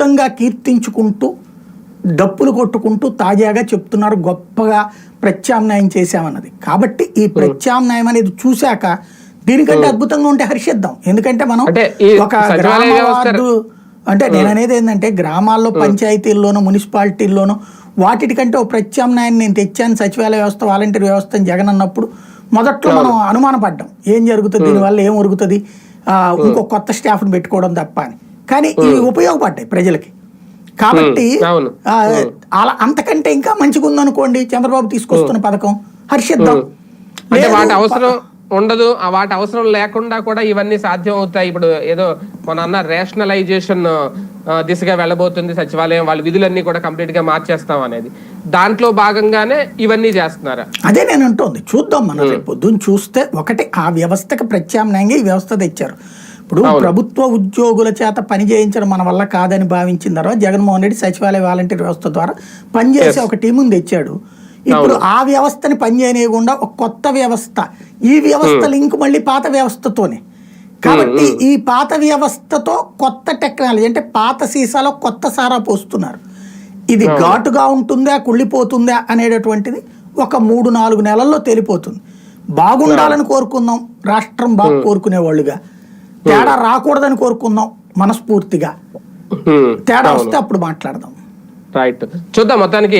మొత్తంగా కీర్తించుకుంటూ డప్పులు కొట్టుకుంటూ తాజాగా చెప్తున్నారు గొప్పగా ప్రత్యామ్నాయం చేశామన్నది. కాబట్టి ఈ ప్రత్యామ్నాయం అనేది చూశాక దీనికంటే అద్భుతంగా ఉంటే హర్షిద్దాం. ఎందుకంటే మనం ఒక గ్రామ వార్డు అంటే నేను అనేది ఏంటంటే గ్రామాల్లో పంచాయతీల్లోనూ మున్సిపాలిటీల్లోనూ వాటికంటే ఒక ప్రత్యామ్నాయాన్ని నేను తెచ్చాను సచివాలయ వ్యవస్థ వాలంటీర్ వ్యవస్థ అని జగన్ అన్నప్పుడు మొదట్లో మనం అనుమానపడ్డాం. ఏం జరుగుతుంది? దీనివల్ల ఏం ఉరుగుతుంది ఇంకో కొత్త స్టాఫ్ని పెట్టుకోవడం తప్ప అని. కానీ ఇవి ఉపయోగపడ్డాయి ప్రజలకి. కాబట్టి అలా అంతకంటే ఇంకా మంచిగా ఉందనుకోండి చంద్రబాబు తీసుకొస్తున్న పథకం. హర్షిద్దాం. వాటి అవసరం ఉండదు. ఆ వాటి అవసరం లేకుండా కూడా ఇవన్నీ సాధ్యం అవుతాయి ఇప్పుడు ఏదో మన అన్న రేషనలైజేషన్ దిశగా వెళ్ళబోతుంది సచివాలయం. వాళ్ళ విధులన్నీ కూడా కంప్లీట్గా మార్చేస్తాం అనేది. దాంట్లో భాగంగానే ఇవన్నీ చేస్తున్నారా? అదే నేను అంటోంది. చూద్దాం మనం రేపు పొద్దున్న చూస్తే ఒకటి ఆ వ్యవస్థకు ప్రత్యామ్నాయంగా ఈ వ్యవస్థ తెచ్చారు. ఇప్పుడు ప్రభుత్వ ఉద్యోగుల చేత పని చేయించడం మన వల్ల కాదని భావించిన తర్వాత జగన్మోహన్ రెడ్డి సచివాలయ వాలంటీర్ వ్యవస్థ ద్వారా పనిచేసే ఒక టీముని తెచ్చాడు. ఇప్పుడు ఆ వ్యవస్థని పనిచేయకుండా ఒక కొత్త వ్యవస్థ. ఈ వ్యవస్థ లింక్ మళ్ళీ పాత వ్యవస్థతోనే. కాబట్టి ఈ పాత వ్యవస్థతో కొత్త టెక్నాలజీ అంటే పాత సీసాలో కొత్త సారా పోస్తున్నారు. ఇది ఘాటుగా ఉంటుందా కుళ్ళిపోతుందా అనేటటువంటిది ఒక మూడు నాలుగు నెలల్లో తేలిపోతుంది. బాగుండాలని కోరుకుందాం. రాష్ట్రం బాగా కోరుకునే వాళ్ళుగా తేడా రాకూడదని కోరుకుందాం మనస్ఫూర్తిగా. తేడా వస్తే అప్పుడు మాట్లాడదాం. రైట్ చూద్దాం మొత్తానికి